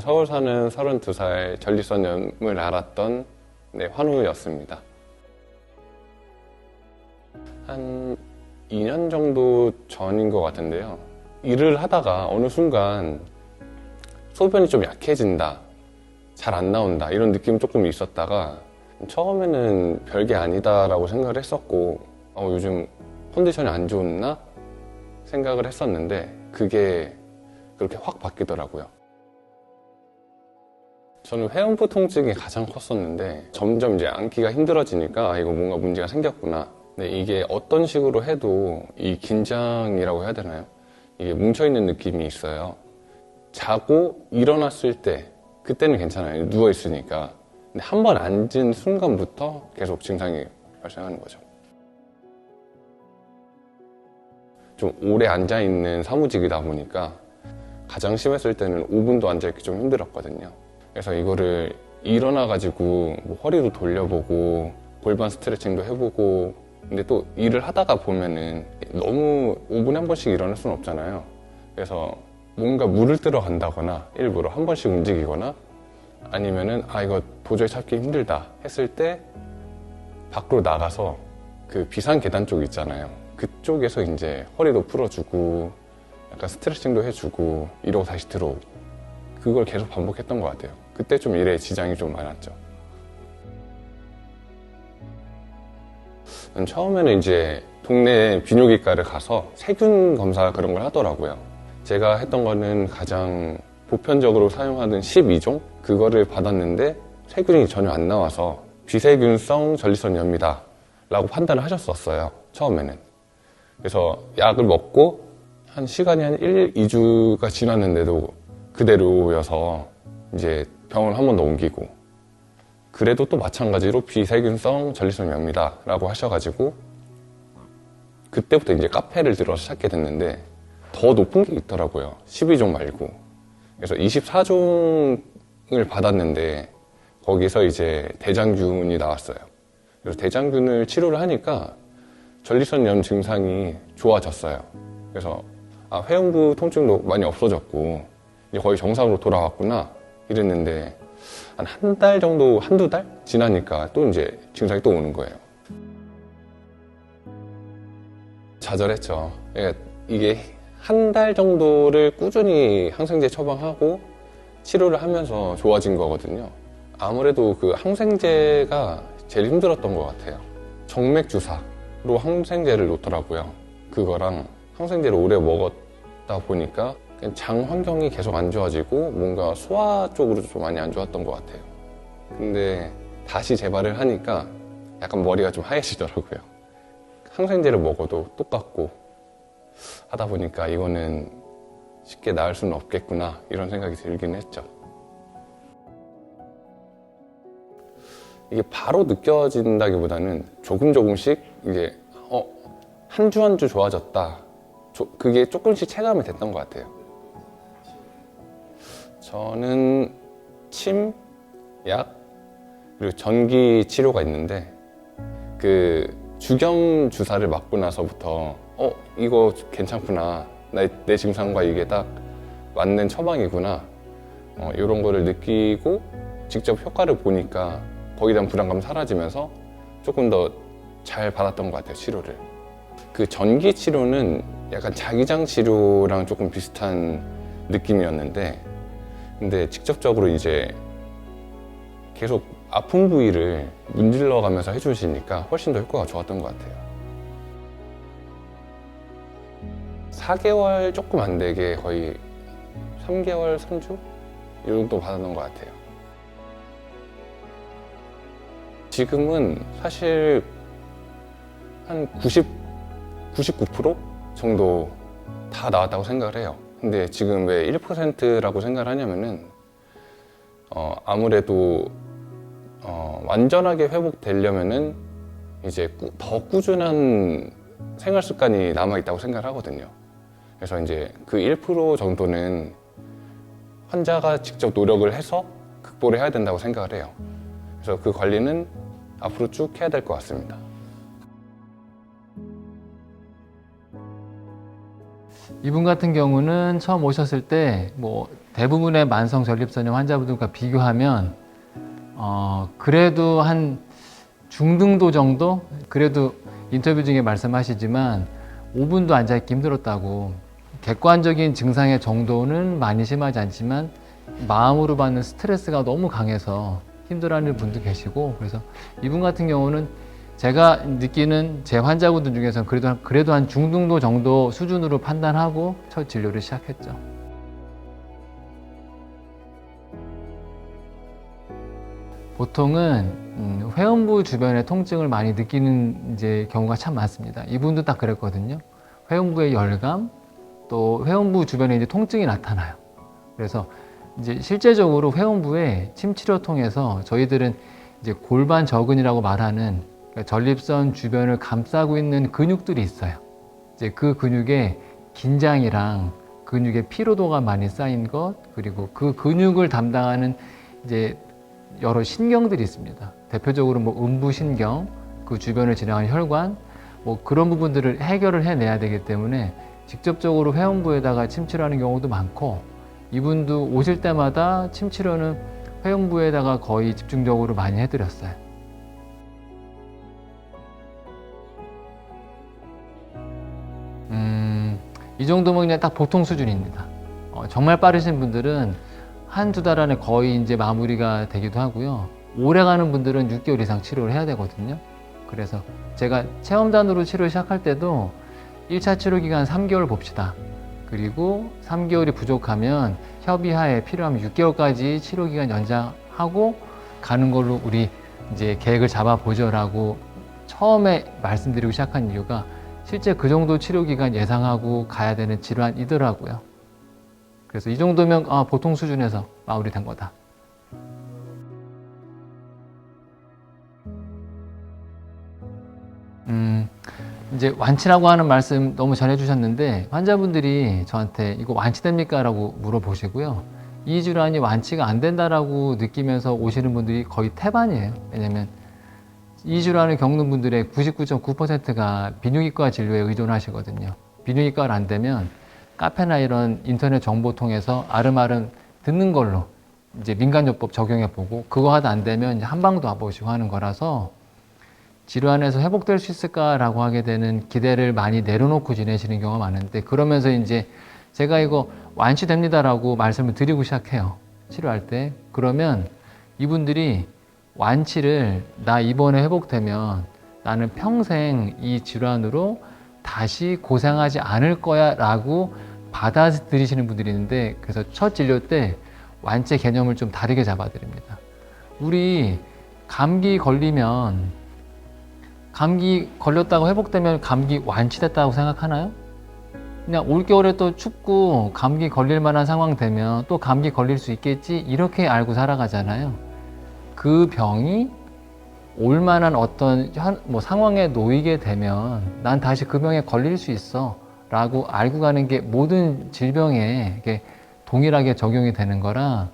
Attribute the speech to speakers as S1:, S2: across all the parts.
S1: 서울 사는 32살 전립선염을 앓았던 네, 환우였습니다. 한 2년 정도 전인 것 같은데요. 일을 하다가 어느 순간 소변이 좀 약해진다. 잘 안 나온다. 이런 느낌 조금 있었다가 처음에는 별게 아니다라고 생각을 했었고 어, 요즘 컨디션이 안 좋나 생각을 했었는데 그게 그렇게 확 바뀌더라고요. 저는 회음부 통증이 가장 컸었는데 점점 이제 앉기가 힘들어지니까 아, 이거 뭔가 문제가 생겼구나. 근데 이게 어떤 식으로 해도 이 긴장이라고 해야 되나요? 이게 뭉쳐있는 느낌이 있어요. 자고 일어났을 때 그때는 괜찮아요. 누워 있으니까. 근데 한 번 앉은 순간부터 계속 증상이 발생하는 거죠. 좀 오래 앉아 있는 사무직이다 보니까 가장 심했을 때는 5분도 앉아 있기 좀 힘들었거든요. 그래서 이거를 일어나 가지고 뭐 허리도 돌려보고 골반 스트레칭도 해보고 근데 또 일을 하다가 보면은 너무 5분에 한 번씩 일어날 수는 없잖아요. 그래서 뭔가 물을 뜨러 간다거나 일부러 한 번씩 움직이거나 아니면은 아 이거 도저히 찾기 힘들다 했을 때 밖으로 나가서 그 비상 계단 쪽 있잖아요. 그쪽에서 이제 허리도 풀어주고 약간 스트레칭도 해주고 이러고 다시 들어오고 그걸 계속 반복했던 것 같아요. 그때 좀 일에 지장이 좀 많았죠. 음, 처음에는 이제 동네 비뇨기과를 가서 세균 검사 그런 걸 하더라고요. 제가 했던 거는 가장 보편적으로 사용하는 12종 그거를 받았는데 세균이 전혀 안 나와서 비세균성 전립선염이다 라고 판단을 하셨었어요. 처음에는. 그래서 약을 먹고 한 시간이 한 1, 2주가 지났는데도 그대로여서 이제 병원 한번 더 옮기고 그래도 또 마찬가지로 비세균성 전립선염이다 라고 하셔가지고 그때부터 이제 카페를 들어서 찾게 됐는데 더 높은 게 있더라고요. 12종 말고. 그래서 24종을 받았는데 거기서 이제 대장균이 나왔어요. 그래서 대장균을 치료를 하니까 전립선염 증상이 좋아졌어요. 그래서 아, 회음부 통증도 많이 없어졌고 이제 거의 정상으로 돌아왔구나 이랬는데 한 한 달 정도 한두 달 지나니까 또 이제 증상이 또 오는 거예요. 좌절했죠. 그러니까 이게 한 달 정도를 꾸준히 항생제 처방하고 치료를 하면서 좋아진 거거든요. 아무래도 그 항생제가 제일 힘들었던 것 같아요. 정맥 주사로 항생제를 놓더라고요. 그거랑 항생제를 오래 먹었다 보니까 장 환경이 계속 안 좋아지고 뭔가 소화 쪽으로 좀 많이 안 좋았던 것 같아요. 근데 다시 재발을 하니까 약간 머리가 좀 하얘지더라고요. 항생제를 먹어도 똑같고 하다 보니까 이거는 쉽게 나을 수는 없겠구나 이런 생각이 들긴 했죠. 이게 바로 느껴진다기보다는 조금 조금씩 이게 어, 한 주 한 주 좋아졌다. 조- 그게 조금씩 체감이 됐던 것 같아요. 저는 침, 약, 그리고 전기 치료가 있는데 그 주겸 주사를 맞고 나서부터 어 이거 괜찮구나. 내, 내 증상과 이게 딱 맞는 처방이구나. 어, 이런 거를 느끼고 직접 효과를 보니까 거기에 대한 불안감 사라지면서 조금 더 잘 받았던 것 같아요 치료를. 그 전기 치료는 약간 자기장 치료랑 조금 비슷한 느낌이었는데 근데 직접적으로 이제 계속 아픈 부위를 문질러 가면서 해주시니까 훨씬 더 효과가 좋았던 것 같아요. 4개월 조금 안 되게 거의 3개월, 3주? 이 정도 받았던 것 같아요. 지금은 사실 한 90, 99% 정도 다 나왔다고 생각을 해요. 근데 지금 왜 1%라고 생각을 하냐면은 어, 아무래도 어, 완전하게 회복되려면은 이제 꾸- 더 꾸준한 생활 습관이 남아 있다고 생각을 하거든요. 그래서 이제 그 1% 정도는 환자가 직접 노력을 해서 극복을 해야 된다고 생각을 해요. 그래서 그 관리는 앞으로 쭉 해야 될 것 같습니다.
S2: 이분 같은 경우는 처음 오셨을 때 뭐 대부분의 만성 전립선염 환자분들과 비교하면 어, 그래도 한 중등도 정도? 그래도 인터뷰 중에 말씀하시지만 5분도 앉아 있기 힘들었다고 객관적인 증상의 정도는 많이 심하지 않지만 마음으로 받는 스트레스가 너무 강해서 힘들어하는 분도 계시고 그래서 이분 같은 경우는 제가 느끼는 제 환자분들 중에서는 그래도 한, 그래도 한 중등도 정도 수준으로 판단하고 첫 진료를 시작했죠. 보통은 음, 회음부 주변에 통증을 많이 느끼는 이제 경우가 참 많습니다. 이분도 딱 그랬거든요. 회음부의 열감, 또 회음부 주변에 이제 통증이 나타나요. 그래서 이제 실제적으로 회음부에 침 치료 통해서 저희들은 이제 골반 저근이라고 말하는 전립선 주변을 감싸고 있는 근육들이 있어요. 이제 그 근육에 긴장이랑 근육의 피로도가 많이 쌓인 것 그리고 그 근육을 담당하는 이제 여러 신경들이 있습니다. 대표적으로 뭐 음부신경, 그 주변을 지나가는 혈관, 뭐 그런 부분들을 해결을 해내야 되기 때문에 직접적으로 회음부에다가 침치료하는 경우도 많고 이분도 오실 때마다 침치료는 회음부에다가 거의 집중적으로 많이 해드렸어요. 이 정도면 그냥 딱 보통 수준입니다. 어, 정말 빠르신 분들은 한 두 달 안에 거의 이제 마무리가 되기도 하고요. 오래 가는 분들은 6개월 이상 치료를 해야 되거든요. 그래서 제가 체험단으로 치료 시작할 때도 1차 치료 기간 3개월 봅시다. 그리고 3개월이 부족하면 협의하에 필요하면 6개월까지 치료 기간 연장하고 가는 걸로 우리 이제 계획을 잡아 보죠라고 처음에 말씀드리고 시작한 이유가 실제 그 정도 치료 기간 예상하고 가야 되는 질환이더라고요. 그래서 이 정도면 아, 보통 수준에서 마무리된 거다. 음, 이제 완치라고 하는 말씀 너무 잘 해주셨는데 환자분들이 저한테 이거 완치됩니까? 라고 물어보시고요. 이 질환이 완치가 안 된다라고 느끼면서 오시는 분들이 거의 태반이에요. 왜냐면 이 질환을 겪는 분들의 99.9%가 비뇨기과 진료에 의존하시거든요. 비뇨기과를 안 되면 카페나 이런 인터넷 정보 통해서 아름아름 듣는 걸로 이제 민간요법 적용해 보고 그거 하다 안 되면 이제 한 방도 안 보시고 하는 거라서 질환에서 회복될 수 있을까라고 하게 되는 기대를 많이 내려놓고 지내시는 경우가 많은데 그러면서 이제 제가 이거 완치됩니다라고 말씀을 드리고 시작해요. 치료할 때. 그러면 이분들이 완치를 나 이번에 회복되면 나는 평생 이 질환으로 다시 고생하지 않을 거야 라고 받아들이시는 분들이 있는데 그래서 첫 진료 때 완치 개념을 좀 다르게 잡아드립니다. 우리 감기 걸리면 감기 걸렸다고 회복되면 감기 완치됐다고 생각하나요? 그냥 올겨울에 또 춥고 감기 걸릴 만한 상황 되면 또 감기 걸릴 수 있겠지 이렇게 알고 살아가잖아요. 그 병이 올 만한 어떤 현, 뭐 상황에 놓이게 되면 난 다시 그 병에 걸릴 수 있어 라고 알고 가는 게 모든 질병에 동일하게 적용이 되는 거라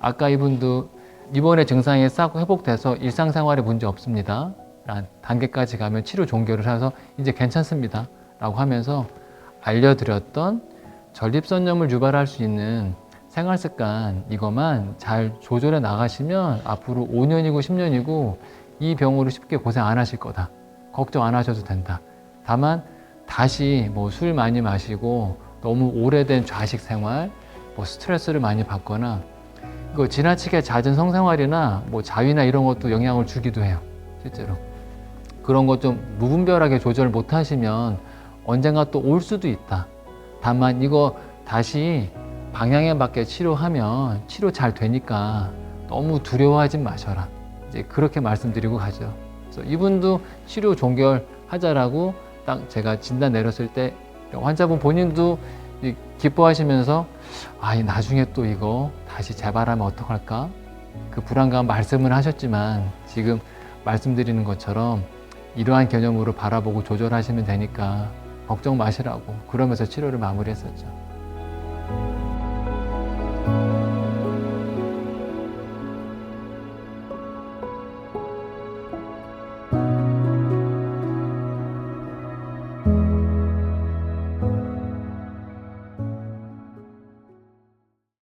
S2: 아까 이분도 이번에 증상이 싹 회복돼서 일상생활에 문제 없습니다. 라는 단계까지 가면 치료 종결을 해서 이제 괜찮습니다. 라고 하면서 알려드렸던 전립선염을 유발할 수 있는 생활 습관 이것만 잘 조절해 나가시면 앞으로 5년이고 10년이고 이 병으로 쉽게 고생 안 하실 거다. 걱정 안 하셔도 된다. 다만 다시 뭐 술 많이 마시고 너무 오래된 좌식 생활, 뭐 스트레스를 많이 받거나 이거 지나치게 잦은 성생활이나 뭐 자위나 이런 것도 영향을 주기도 해요. 실제로. 그런 것 좀 무분별하게 조절 못 하시면 언젠가 또 올 수도 있다. 다만 이거 다시 방향에 맞게 치료하면 치료 잘 되니까 너무 두려워하지 마셔라. 이제 그렇게 말씀드리고 가죠. 그래서 이분도 치료 종결하자라고 딱 제가 진단 내렸을 때 환자분 본인도 이 기뻐하시면서 아, 이 나중에 또 이거 다시 재발하면 어떡할까? 그 불안감 말씀을 하셨지만 지금 말씀드리는 것처럼 이러한 개념으로 바라보고 조절하시면 되니까 걱정 마시라고 그러면서 치료를 마무리했었죠.